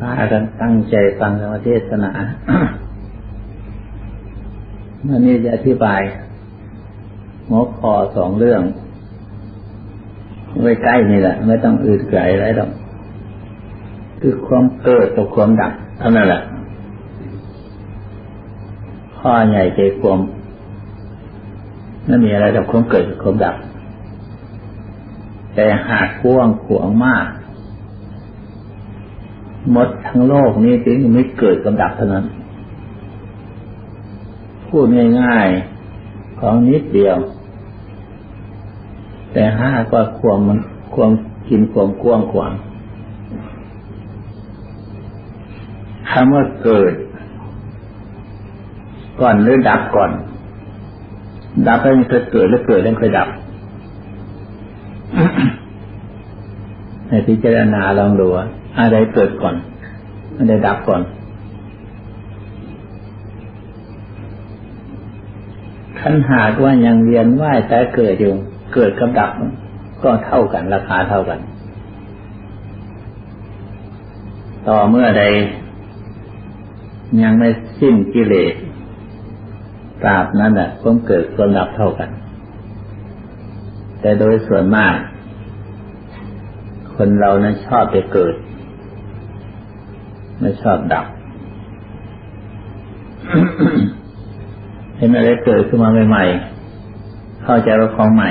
พากันตั้งใจฟังธรรมเทศนาวันนี้จะอธิบายหัวข้อสองเรื่อง ไว้ใกล้นี่แหละ ไม่ต้องอื่นไกลอะไรหรอก คือความเกิดกับความดับเท่านั้นแหละ ข้อใหญ่ใจความไม่นมีอะไรกับความเกิดกับความดับ แต่หากกว้างขวางมาก มดทั้งโลกนี้ถึงไม่เกิดกับดับเท่านั้น พูดง่ายๆของนิดเดียว แต่ห้าก็ความมันความกินความกว้างขวางคำว่าเกิด ก่อนหรือดับก่อน ดับแล้วมันเคยเกิดแล้วเกิดแล้วเคยดับให้พิจารณาลองดู อะไรเกิดก่อน อะไรดับก่อนขันหากว่ายังเวียนว่ายแต่เกิดอยู่ เกิดกับดับ ก็เท่ากันราคาเท่ากัน ต่อเมื่อใด ยังไม่สิ้นกิเลสตราบนั้นแหละความเกิดความดับเท่ากัน แต่โดยส่วนมาก คนเรานั้นชอบไปเกิด ไม่ชอบดับ เห็นอะไรเกิดขึ้นมาใหม่ๆ เข้าใจว่าของใหม่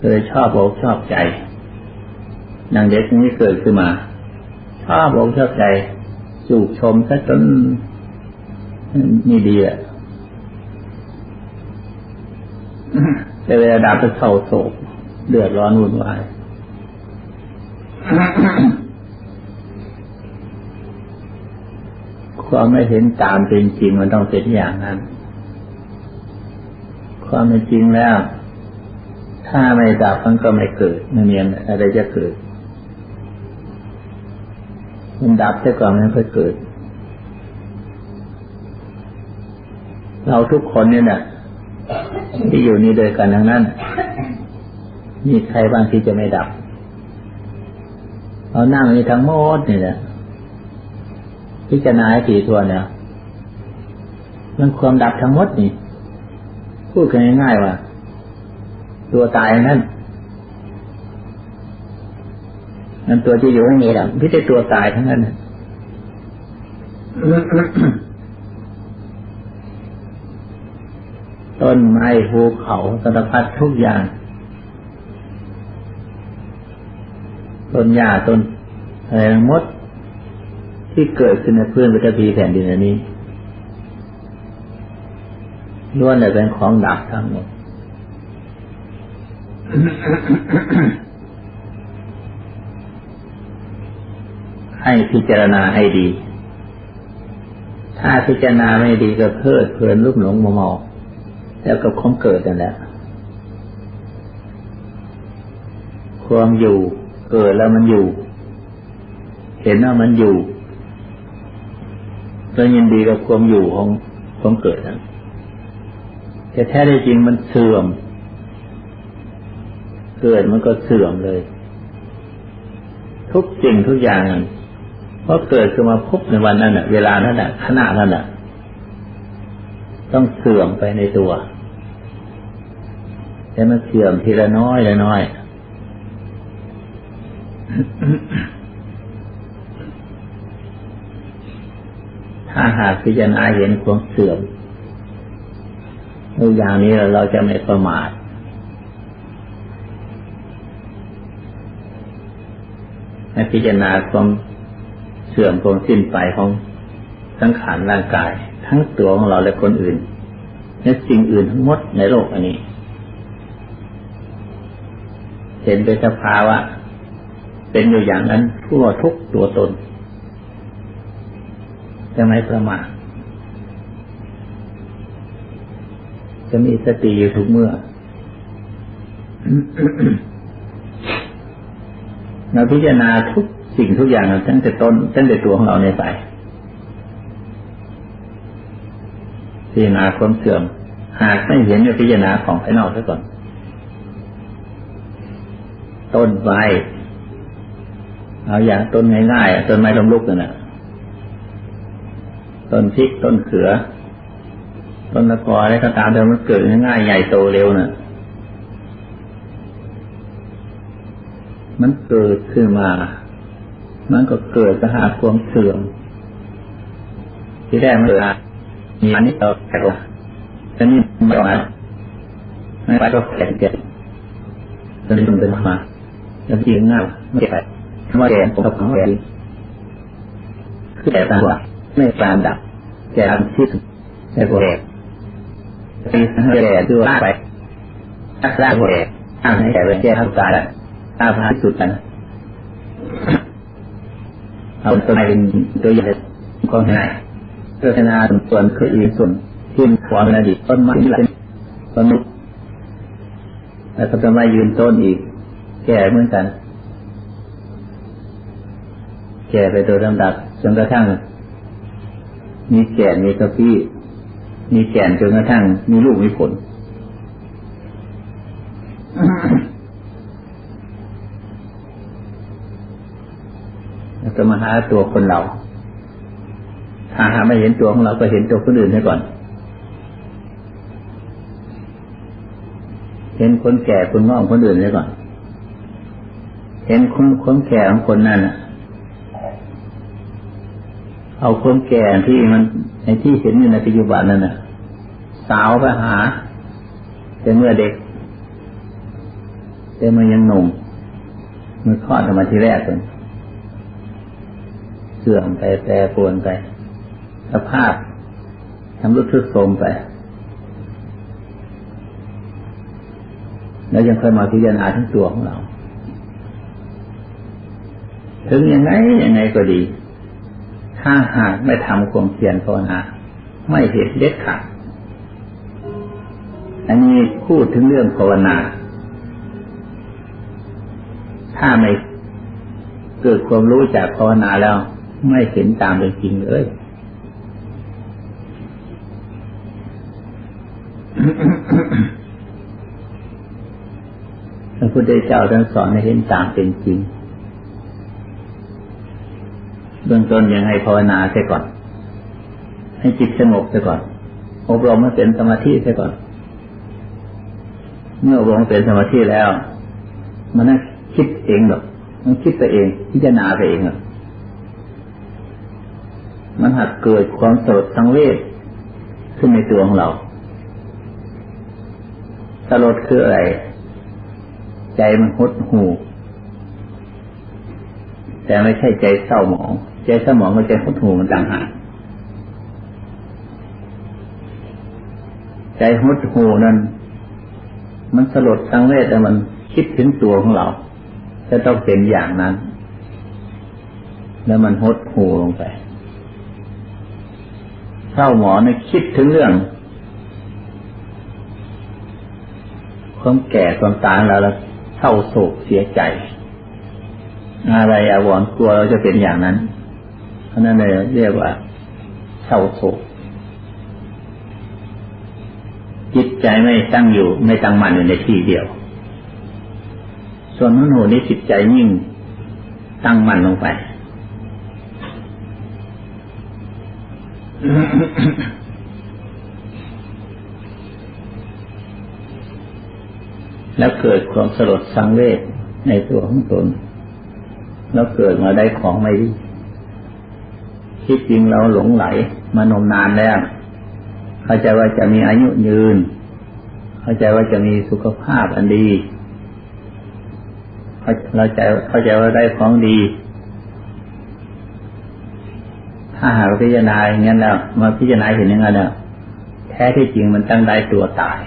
เลยชอบอกชอบใจอย่างเด็กนี้เกิดขึ้นมา ชอบอกชอบใจจูบชมซะจนนี่ดีอะแต่เวลาดับจะเศร้าโศกเดือดร้อนวุ่นวาย ความไม่เห็นตามเป็นจริงมันต้องเป็นอย่างนั้น ความเป็นจริงแล้ว ถ้าไม่ดับมันก็ไม่เกิดไม่มีอะไรจะเกิด มันดับแต่ก่อนมันค่อยเกิด เราทุกคนเนี่ยนะที่อยู่นี่โดยกันทั้งนั้น มีใครบางที่จะไม่ดับ เรานั่งนี่ทั้งหมดนี่แหละ พิจารณาให้ถี่ทวนเนี่ยมันความดับทั้งหมดนี่ พูดกันง่ายๆว่า ตัวตายนั่นนั่นตัวที่อยู่ไม่มีหรอกพิจารตัวตายทั้งนั้นต้นไม้ภูเขาสารพัดทุกอย่าง ต้นหญ้าต้นอะไรมด ที่เกิดขึ้นในพื้นปฐพีแผ่นดินอันนี้ล้วนแต่เป็นของดับทั้งหมดให้พิจารณาให้ดี ถ้าพิจารณาไม่ดีก็เพลิดเพลินรูปหลงมมอแล้วกับความเกิดนั่นแหละความอยู่เกิดแล้วมันอยู่ เห็นว่ามันอยู่ ก็ยินดีกับความอยู่ของความเกิดนั้นแต่แท้ได้จริงมันเสื่อม เกิดมันก็เสื่อมเลย ทุกสิ่งทุกอย่างเพราะเกิดขึ้นมาพบในวันนั้นน่ะ เวลานั้นน่ะขณะนั้นน่ะ ต้องเสื่อมไปในตัวแต่มันเสื่อมทีละน้อยละน้อย ถ้าหากพิจารณาเห็นความเสื่อมตัวอย่างนี้เราจะไม่ประมาทให้พิจารณาความเสื่อมความสิ้นไปของสังขารร่างกาย ทั้งตัวของเราและคนอื่นและสิ่งอื่นทั้งหมดในโลกอันนี้ เห็นเป็นสภาวะเป็นอยู่อย่างนั้นทั่วทุกตัวตน จะไม่ประมาทจะมีสติอยู่ทุกเมื่อ เราพิจารณาทุกสิ่งทุกอย่างตั้งแต่ต้นตั้งแต่ตัวของเราในไปพิจารณาความเสื่อม หากไม่เห็นก็พิจารณาของภายนอกซะก่อน ต้นไม้เอาอย่างต้นง่ายๆต้นไม้ล้มลุกนั่นแหละ ต้นพริกต้นเขือ ต้นตะกออะไรก็ตามแต่มันเกิดง่ายใหญ่โตเร็วน่ะ มันเกิดขึ้นมา มันก็เกิดสหาความเสื่อมที่แรกมันเกิดมีอันนี้ต่อแก่ลงแต่นี่ไม่ออกมาไม่ไปก็แก่เจ็บจนมันเป็นมาแล้วจริงง่ายไม่แก่ไม่แก่ผมกับผมแก่คือแต่ตาว่า ไม่ปานดับแก่อันที่แก่กว่าแก่แก่ด้วยไปรักษาแก่อ้างให้แก่เป็นแก่ทั้งตายตาพาสุดกันเอาตัวไหนเป็นตัวอย่างของไหนเพื่อนาส่วนคืออีกส่วนที่ความเป็นอดีตต้นไม้ที่เป็นต้นนุกแล้วก็จะมายืนต้นอีก แก่เหมือนกัน แก่ไปโดยลำดับจนกระทั่ง มีแก่นมีกระพี้มีแก่นจนกระทั่งมีลูกมีผล แล้วก็มาหาตัวคนเรา ถ้าหาไม่เห็นตัวของเราก็เห็นตัวคนอื่นให้ก่อน เห็นคนแก่คนงอกคนอื่นให้ก่อน เห็นคนคนแก่ของคนนั้นน่ะ เอาคนแก่ที่มันในที่เห็นอยู่ในปัจจุบันนั่นน่ะ สาวไปหา แต่เมื่อเด็ก แต่เมื่อยังหนุ่มมือคลอดออกมาทีแรกเลยเสื่อมไปแปรปรวนไป สภาพทำรุดทุดโทรมไป แล้วยังค่อยมาพิจารณาทั้งตัวของเรา ถึงยังไงยังไงก็ดี ถ้าหากไม่ทำความเพียรภาวนา ไม่เห็นเด็ดขาดอันนี้พูดถึงเรื่องภาวนา ถ้าไม่เกิดความรู้จากภาวนาแล้ว ไม่เห็นตามเป็นจริงเลยพระพุทธเจ้าท่านสอนให้เห็นตามเป็นจริง เบื้องต้นยังให้ภาวนาเสียก่อน ให้จิตสงบเสียก่อน อบรมให้เป็นสมาธิเสียก่อน เมื่ออบรมเป็นสมาธิแล้ว มันนั่งคิดเองหรอกมันคิดไปเองพิจารณาไปเองหรอกมันหักเกิดความสลดสังเวชขึ้นในตัวของเราสลดคืออะไร ใจมันหดหู แต่ไม่ใช่ใจเศร้าหมอง ใจเศร้าหมองกับใจหดหูมันต่างหากใจหดหูนั้น มันสลดสังเวชแต่มันคิดถึงตัวของเรา จะต้องเป็นอย่างนั้น แล้วมันหดหูลงไปเศร้าหมองในคิดถึงเรื่องความแก่ความตายแล้วแล้วเศร้าโศกเสียใจ อะไรอาวรณ์กลัวเราจะเป็นอย่างนั้น เพราะนั้นเลยเรียกว่าเศร้าโศกจิตใจไม่ตั้งอยู่ ไม่ตั้งมั่นอยู่ในที่เดียว ส่วนมโนนี้จิตใจยิ่งตั้งมั่นลงไป แล้วเกิดความสลดสังเวชในตัวของตน แล้วเกิดมาได้ของไม่ดีที่จริงเราหลงไหลมานมนานแล้ว เข้าใจว่าจะมีอายุยืน เข้าใจว่าจะมีสุขภาพอันดีเราใจเข้าใจว่าได้ของดี ถ้าหากพิจารณาอย่างนั้นแล้วมาพิจารณาเห็นอย่างนั้นแล้วแท้ที่จริงมันตั้งได้ตัวตาย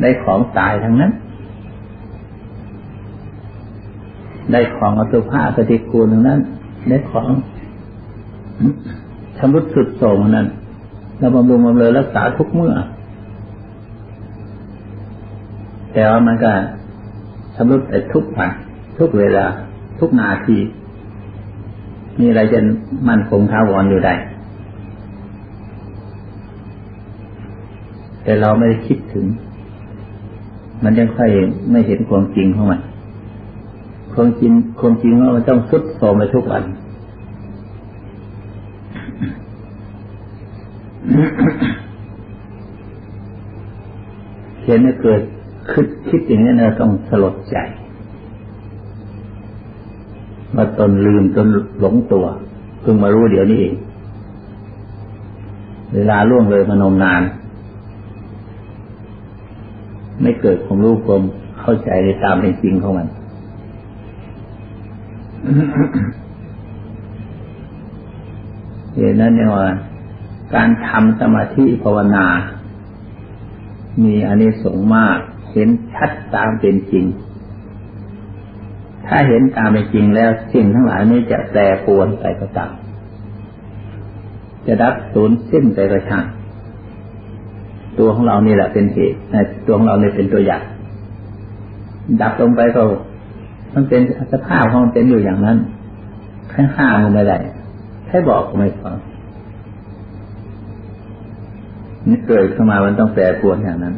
ได้ของตายทั้งนั้น ได้ของอสุภะปฏิกูลนั้นได้ของชำรุดสุดโทรมนั้นเราบำรุงบำเรอรักษาทุกเมื่อ แต่ว่ามันก็ชำรุดไปทุกวันทุกเวลา ทุกนาที มีอะไรจะมั่นคงท้าวรอยู่ได้ แต่เราไม่ได้คิดถึง มันยังค่อยไม่เห็นความจริงของมัน ความจริงความจริงว่ามันต้องสุดโทรมไปทุกวันเห็นเกิดคิดคิดอย่างนี้เราต้องสลดใจว่าตนลืมตนหลงตัวเพิ่งมารู้เดี๋ยวนี้เองเวลาล่วงเลยมานมนาน ไม่เกิดความรู้ความเข้าใจในตามเป็นจริงของมัน เหตุนั้นเนี่ยว่า การทำสมาธิภาวนา มีอานิสงส์มาก เห็นชัดตามเป็นจริง ถ้าเห็นตามเป็นจริงแล้วสิ่งทั้งหลายนี้จะแปรปรวนไปก็ตามจะดับสูญสิ้นไปก็ช่างตัวของเรานี่แหละเป็นเหตุตัวของเราเนี่ยเป็นตัวอย่างดับลงไปก็ มันเป็นสภาพของมันเป็นอยู่อย่างนั้นแค่ห้ามมันไม่ได้แค่บอกก็ไม่ฟังนี่เกิดขึ้นมามันต้องแปรปรวนอย่างนั้น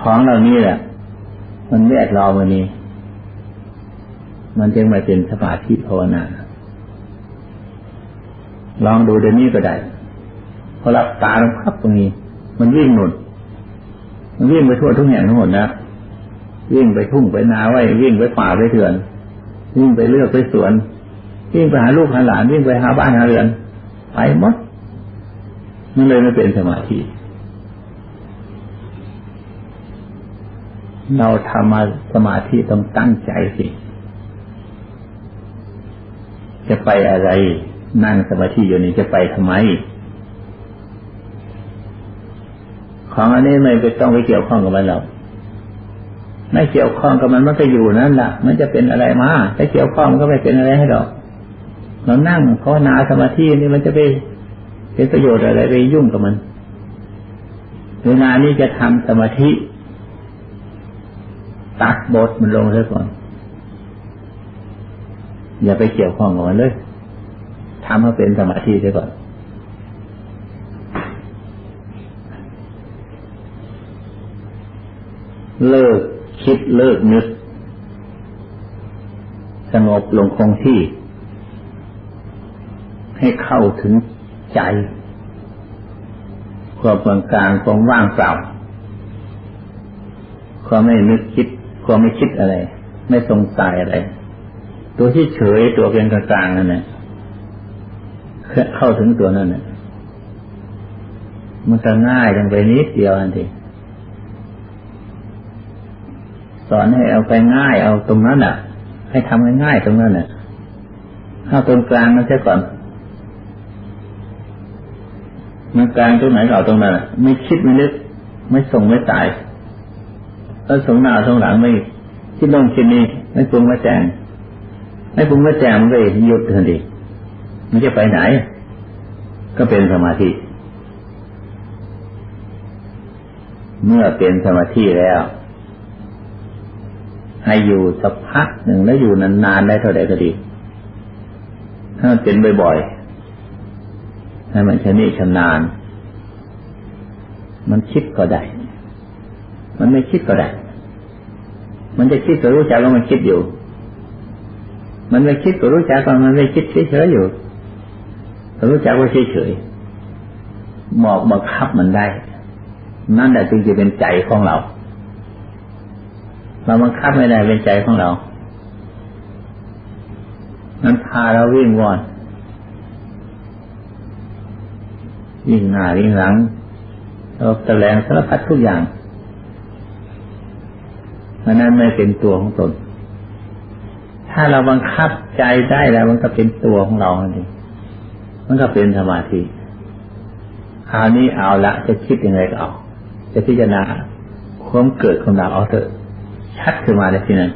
ของเหล่านี้แหละ มันแวดล้อมวันนี้ มันจึงมาเป็นสมาธิภาวนา ลองดูเดี๋ยวนี้ก็ได้พอรับตาลงพับตรงนี้ มันวิ่งหนุนมัน วิ่งไปทั่วทุกแห่งทั้งหมดนะวิ่งไปทุ่งไปนาไว้วิ่งไปป่าไปเถื่อน วิ่งไปเลือกไปสวน วิ่งไปหาลูกหาหลานวิ่งไปหาบ้านหาเรือนไปหมดมันเลยไม่เป็นสมาธิเราทำมาสมาธิต้องตั้งใจสิ จะไปอะไร นั่งสมาธิอยู่นี่จะไปทำไม ของอันนี้ไม่ไปต้องไปเกี่ยวข้องกับมันหรอกไม่เกี่ยวข้องกับมันมันก็อยู่นั่นแหละมันจะเป็นอะไรมาถ้าเกี่ยวข้องก็ไม่เป็นอะไรให้หรอกเรานั่งภาวนาสมาธินี่มันจะไปเป็นประโยชน์อะไรไปยุ่งกับมันเวลานี้จะทำสมาธิ ตัดบทมันลงเลยก่อน อย่าไปเกี่ยวข้องกับมันเลยทำให้เป็นสมาธิเสียก่อน เลิกคิดเลิกนึก สงบลงคงที่ ให้เข้าถึงใจความกลางกลางความว่างเปล่าความไม่นึกคิดความไม่คิดอะไร ไม่สงสัยอะไร ตัวที่เฉยตัวเป็นกลางกลางนั่นแหละเข้าถึงตัวนั่นน่ะมันจะง่ายลงไปนิดเดียวอันที สอนให้เอาไปง่ายเอาตรงนั้นอะ ให้ทำง่ายๆตรงนั้นน่ะเข้าตรงกลางนั่นใช่ก่อนมันกลางตรงไหนเอาตรงนั้น ไม่คิดไม่นึกไม่ส่งไม่ตายแล้วส่งหน้าส่งหลังไม่คิดลงคิดนี้ไม่ปรุงไม่แจงไม่ปรุงไม่แจงมันก็หยุดทันทีมันจะไปไหน ก็เป็นสมาธิ เมื่อเป็นสมาธิแล้ว ให้อยู่สักพักหนึ่งแล้วอยู่นานๆได้เท่าใดก็ดี ถ้าเป็นบ่อยๆให้มันชนิชำนาญ มันคิดก็ได้ มันไม่คิดก็ได้ มันจะคิดก็รู้จักว่ามันคิดอยู่ มันไม่คิดก็รู้จักว่ามันไม่คิดเฉยๆอยู่รู้จักว่าเฉยๆบอกบังคับมันได้ นั่นแหละจึงจะเป็นใจของเรา เราบังคับไม่ได้เป็นใจของเรานั้นพาเราวิ่งวอนวิ่งหน้าวิ่งหลังเราแสดงสารพัดทุกอย่างมันนั้นไม่เป็นตัวของตน ถ้าเราบังคับใจได้แล้วมันก็เป็นตัวของเราเองมันก็เป็นสมาธิคราวนี้เอาละจะคิดยังไงก็เอา จะพิจารณาความเกิดของเราเอาเถอะ ชัดขึ้นมาในที่นั้น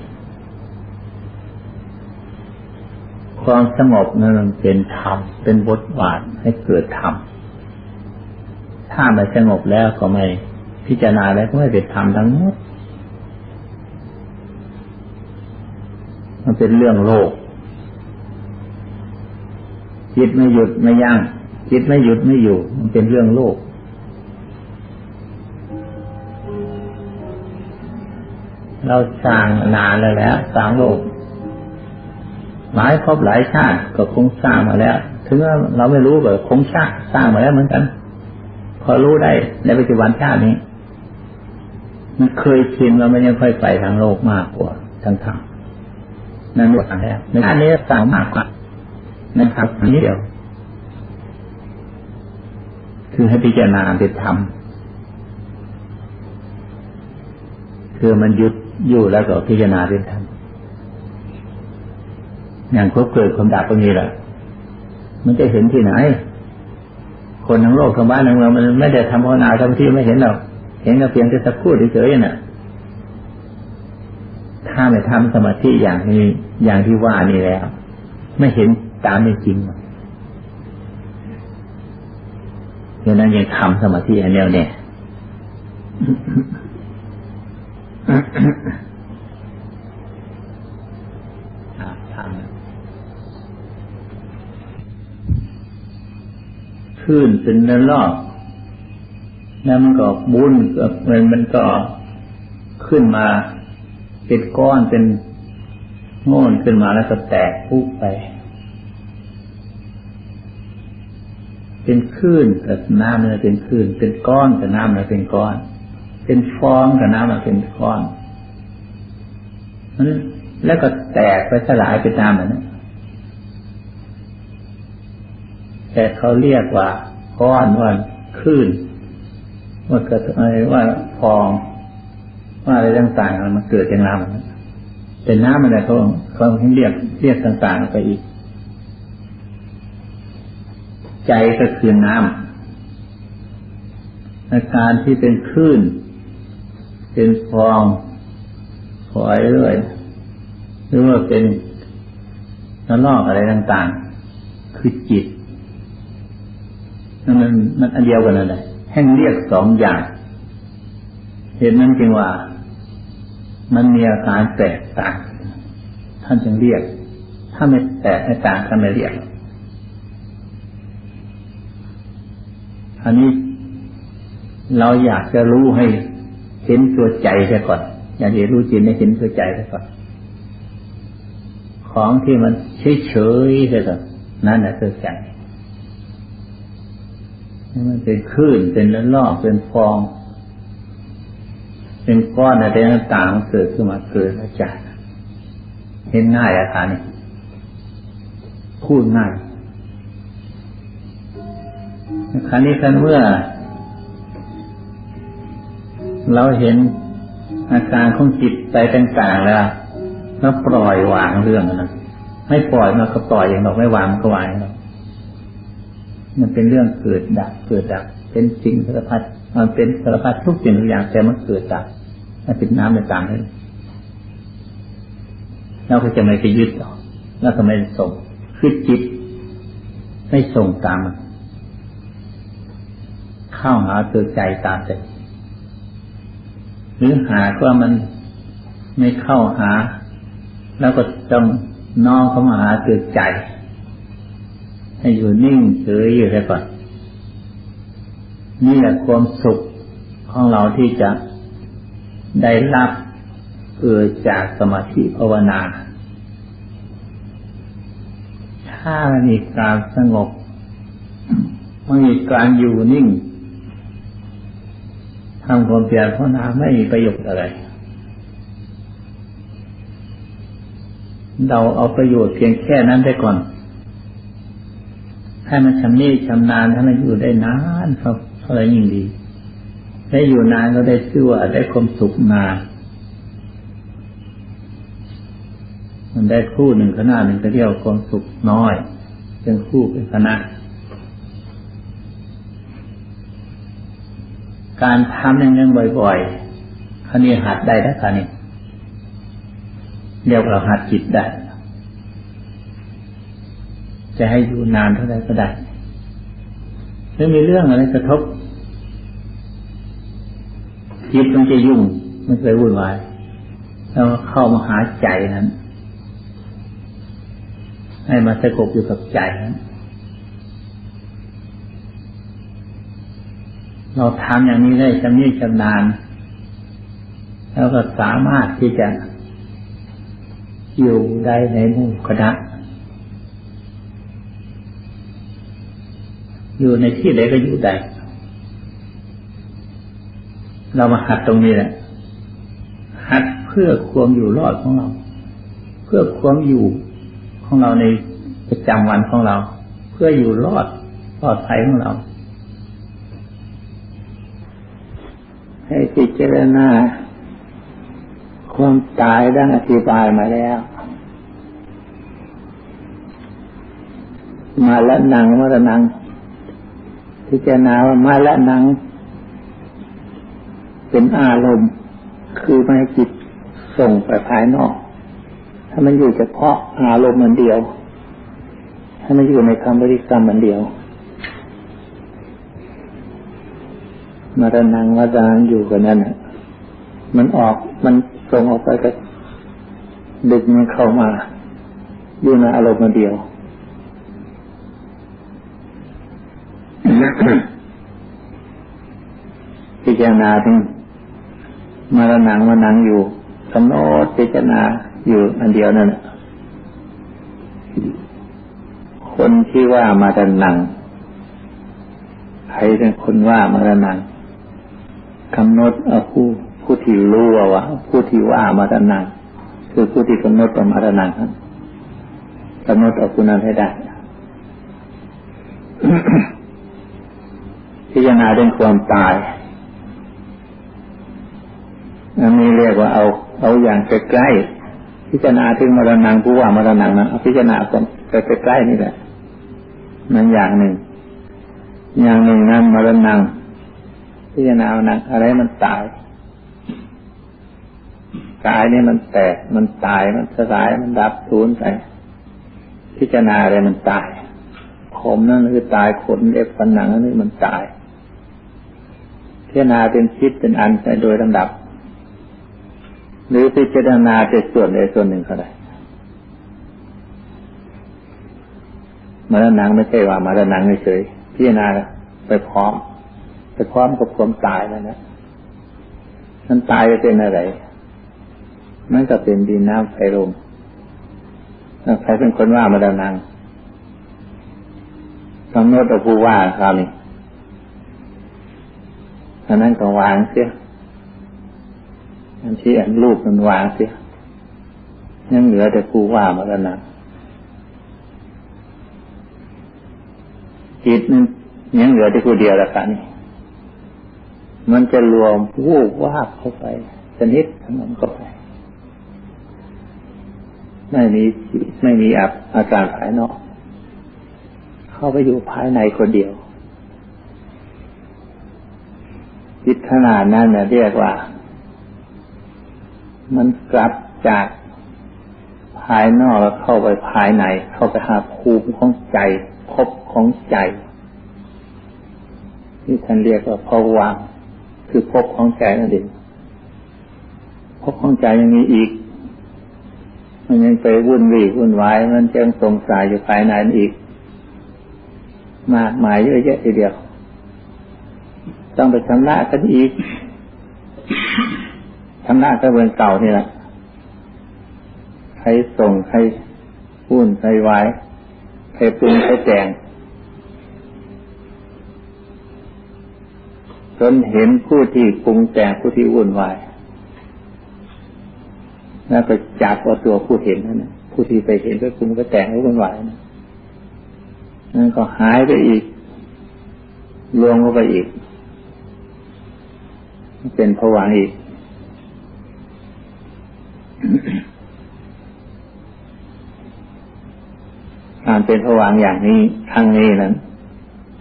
ความสงบนั้นมันเป็นธรรมเป็นบทบาทให้เกิดธรรมถ้าไม่สงบแล้วก็ไม่พิจารณาแล้วก็ไม่เป็นธรรมทั้งหมดมันเป็นเรื่องโลกจิตไม่หยุดไม่ยัง้งจิตไม่หยุดไม่อยู่ มันเป็นเรื่องโลก เราสร้างนานแล้วแหล้วสร้างโลกหลายภพหลายชาติก็คงสร้างมาแล้ว ถึงเราไม่รู้ก็คงชาติสร้างมาแล้วเหมือนกัน พอรู้ได้ในปัจจุบันชาตินี้ มันเคยชินว่าไมันยังค่อยไปทางโลกมากกว่าทางธรรมนั่นหมดทางแล้วในอันนี้สร้างมากกว่าในทางนี้เดียว คือให้พิจารณาเป็นธรรมคือมันหยุด อยู่แล้วก็พิจารณาเป็นธรรมอย่างครบเกิดความดับตรงนี้แหละมันจะเห็นที่ไหน คนทั้งโลกทั้งบ้านทั้งเมืองมันไม่ได้ทำภาวนาทำที่ไม่เห็นหรอกเห็นก็เพียงแค่สักพูดเฉยๆน่ะ ถ้าไม่ทำสมาธิอย่างนี้อย่างที่ว่านี่แล้ว ไม่เห็นตามเป็นจริงดังนั้นยังทำสมาธิอันเดียวเนี่ย ขึ้นเป็นนรกแล้วมันก็บุญก็มันมันก็ขึ้นมาเป็นก้อนเป็นโง่นขึ้นมาแล้วก็แตกพุไป เป็นคลื่นกับน้ำมันเป็นคลื่นเป็นก้อนกับน้ำมันเป็นก้อน เป็นฟองกับน้ำมันเป็นก้อนแล้วก็แตกไปสลายเป็นน้ำมันนแต่เขาเรียกว่าก้อนว่าคลื่นว่าเกิดอะไรว่าฟอง ว่าอะไรต่างๆมันเกิดจากน้ำเป็นน้ำอะไรเขาเขาเรียกเรียกต่างๆไปอีก ใจก็คือน้ำอาการที่เป็นคลื่น เป็นฟองฝอยเรื่อยหรือว่าเป็นน้ำนอกอะไรต่างๆ คือจิตนั่นมันมันอันเดียวกันนั่นแหละแห่งเรียกสองอย่างเห็นนั้นจึงว่า มันมีอาการแตกต่าง ท่านจึงเรียก ถ้าไม่แตกไม่ต่างท่านไม่เรียก อันนี้เราอยากจะรู้ให้ เห็นตัวใจซะก่อน อย่ากจะรู้จิตให้เห็นตัวใจซะก่อน ของที่มันเฉยๆซะก่อนนั่นแหละตัวใจมันเป็นคลื่นเป็นละลอกเป็นฟอง เป็นก้อนอะไรต่างๆเกิดขึ้นมาเกิดมาจากเห็นง่ายอาการนี้พูดง่ายคราวนี้กันเมื่อ เราเห็นอาการของจิตใจต่างๆแล้วแล้วปล่อยวางเรื่องนั้นไม่ปล่อยมันก็ปล่อยอย่างเราไม่วางมันก็วางอย่างเรามันเป็นเรื่องเกิดดับเกิดดับ เป็นสิ่งสารพัดมันเป็นสารพัดทุกสิ่งทุกอย่างแต่มันเกิดดับมันเป็นน้ำในตางเลยเราก็จะไม่ไปยึดหรอกแล้วก็ไม่ส่งคือจิต ไม่ส่งตามมันเข้าหาตัวใจตามใจ หรือหาว่ามันไม่เข้าหา แล้วก็ต้องน้องเข้ามาหาตัวใจ ให้อยู่นิ่งเฉยอยู่ได้ก่อนนี่แหละความสุขของเราที่จะได้รับเกิดจากสมาธิภาวนา ถ้ามีการสงบไม่มีการอยู่นิ่ง ทำความเพียรภาวนาไม่มีประโยชน์อะไร เราเอาประโยชน์เพียงแค่นั้นได้ก่อน ให้มันชำนิชำนาญให้มันอยู่ได้นานครับเท่าไรยิ่งดี ได้อยู่นานก็ได้ชื่อว่าได้ความสุขนานมันได้คู่หนึ่งขนาดหนึ่งก็เรียกความสุขน้อย เป็นคู่เป็นคณะ การทำอย่างนั้นบ่อยๆคันนี้หัดได้แล้วคันนี้เรียกเราหัดจิตได้ จะให้อยู่นานเท่าไรก็ได้ไม่มีเรื่องอะไรกระทบจิตมันจะยุ่งไม่เคยวุ่นวายแล้วเข้ามาหาใจนั้น ให้มาสงบอยู่กับใจนั้น เราทำอย่างนี้ได้ชำนิชำนาญ แล้วก็สามารถที่จะ อยู่ได้ในหมู่คณะอยู่ในที่ไหนก็อยู่ได้ เรามาหัดตรงนี้แหละ หัดเพื่อความอยู่รอดของเรา เพื่อความอยู่ของเราในประจำวันของเรา เพื่ออยู่รอดปลอดภัยของเรา ให้พิจารณาความตายดังอธิบายมาแล้ว มาละนังมาละนัง พิจารณาว่ามาละนัง เป็นอารมณ์ คือไม่ให้จิตส่งไปภายนอก ถ้ามันอยู่เฉพาะอารมณ์มันเดียว ถ้ามันอยู่ในคำบริกรรมมันเดียว มาระนังมาดานอยู่กันนั่นมันออกมันส่งออกไปก็ดึกมันเข้ามา อยู่ในอารมณ์มันเดียวพิจารณาถึงมาระนังมานังอยู่กำหนดพิจารณาอยู่อันเดียวนั่นคนที่ว่ามาระนังใครเป็นคนว่ามาระนัง กำหนดเอาผู้ผู้ที่รู้ว่าผู้ที่ว่ามาระนังคือผู้ที่กำหนดว่ามาระนังครับกำหนดเอาผู้นั้นให้ได้พิจารณาเรื่องความตายอันนี้เรียกว่าเอา เอาอย่างใกล้ๆพิจารณาถึงมรณะผู้ว่ามรณะนะพิจารณาคนใกล้ๆนี่แหละนั่นอย่างหนึ่ง อย่างหนึ่งนั้นมรณะ พิจารณาเอานังอะไรมันตายกายนี่มันแตกมันตายมันสลายมันดับสูญไปพิจารณาอะไรมันตายผมนั่นคือตายขนเล็บฟันหนังนั่นคือมันตายพิจารณาเป็นชิดเป็นอันไปโดยลำดับ หรือพิจารณาเป็นส่วนใดส่วนหนึ่งก็ได้มาแล้วนังไม่ใช่ว่ามาแล้วนังเฉยพิจารณาไปพร้อม ไปพร้อมกับความตายแล้วนะมันตายจะเป็นอะไร มันก็เป็นดินน้ำไฟลมใครเป็นคนว่ามาแล้วนังกำหนดเอาผู้ว่าคราวนี้อันนั้นก็วางเสียอันที่อันรูปมันวางเสียยังเหลือแต่ผู้ว่ามาแล้วนะจิตนั้นยังเหลือแต่ผู้เดียวละกันนี่ มันจะรวมวูบวาบเข้าไปชนิดทั้งนั้นเข้าไป ไม่มีไม่มีอาอาการภายนอก เข้าไปอยู่ภายในคนเดียวจิตขนาดนั้นนะเรียกว่า มันกลับจากภายนอกแล้วเข้าไปภายใน เข้าไปหาภูมิของใจพบของใจ ที่ท่านเรียกว่าภวัง คือพบของใจนั่นเองพบของใจยังมีอีก มันยังไปวุ่นวี่วุ่นวาย มันยังสงสัยอยู่ภายในอีก มากมายเยอะแยะทีเดียว ต้องไปชำระกันอีกชำระกระเบือนเก่านี่แหละใครส่งใครพูนใครไว้ใครปรุงใครแต่ง จนเห็นผู้ที่ปรุงแต่งผู้ที่วุ่นวายแล้วก็จับเอาตัวผู้เห็นนั่นผู้ที่ไปเห็นก็ปรุงก็แต่งก็วุ่นวายนะนั่นก็หายไปอีกรวมเข้าไปอีก เป็นผวังอีก การเป็นผวังอย่างนี้ครั้งนี้นั้น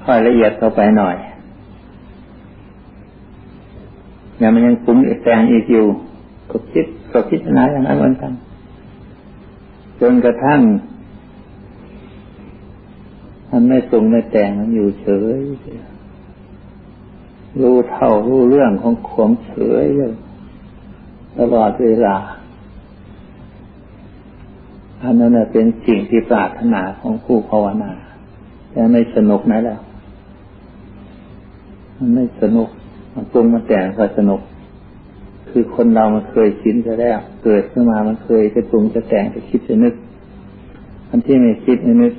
ค่อยละเอียดเข้าไปหน่อย อย่างมันยังปรุงแต่งอีกอยู่ก็คิดก็คิดนาอย่างนั้นเหมือนกันจนกระทั่งมันไม่ปรุงไม่แต่งมันอยู่เฉยรู้เท่ารู้เรื่องของขวมเฉยเลยตลอดเวลาอันนั้นเป็นสิ่งที่ปรารถนาของผู้ภาวนาแต่ไม่สนุกนะแล้วมันไม่สนุก มันปรุงมาแต่งก็สนุก คือคนเรามันเคยชินจะแล้วเกิดขึ้นมามันเคยจะปรุงจะแต่งจะคิดจะนึกอันที่ไม่คิดไม่นึก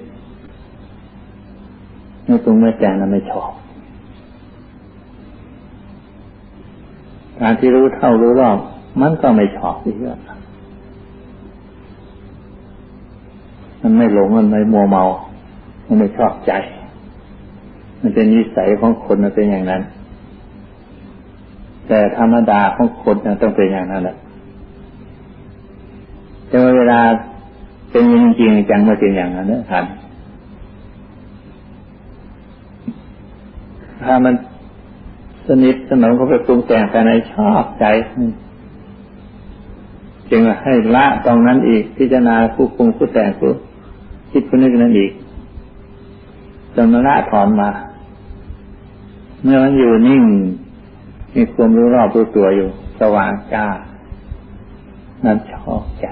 ไม่ปรุงไม่แต่งนั้นไม่ชอบการที่รู้เท่ารู้รอบมันก็ไม่ชอบอีกแล้วมันไม่หลงมันไม่มัวเมา มันไม่ชอบใจ มันเป็นนิสัยของคนมันเป็นอย่างนั้น แต่ธรรมดาของคนมันต้องเป็นอย่างนั้นแหละแต่ว่าเวลาเป็นจริงจังมาเป็นอย่างนั้นเนะท่านถ้ามันสนิทสนมเขาไปปรุงแต่งภายในชอบใจจึงให้ละตรงนั้นอีก พิจารณาผู้ปรุงผู้แต่งผู้คิดผู้นึกนั้นอีกจนละถอนมา เมื่อมันอยู่นิ่ง มีความรู้รอบรู้ตัวอยู่ สว่างจ้านั้นชอบใจ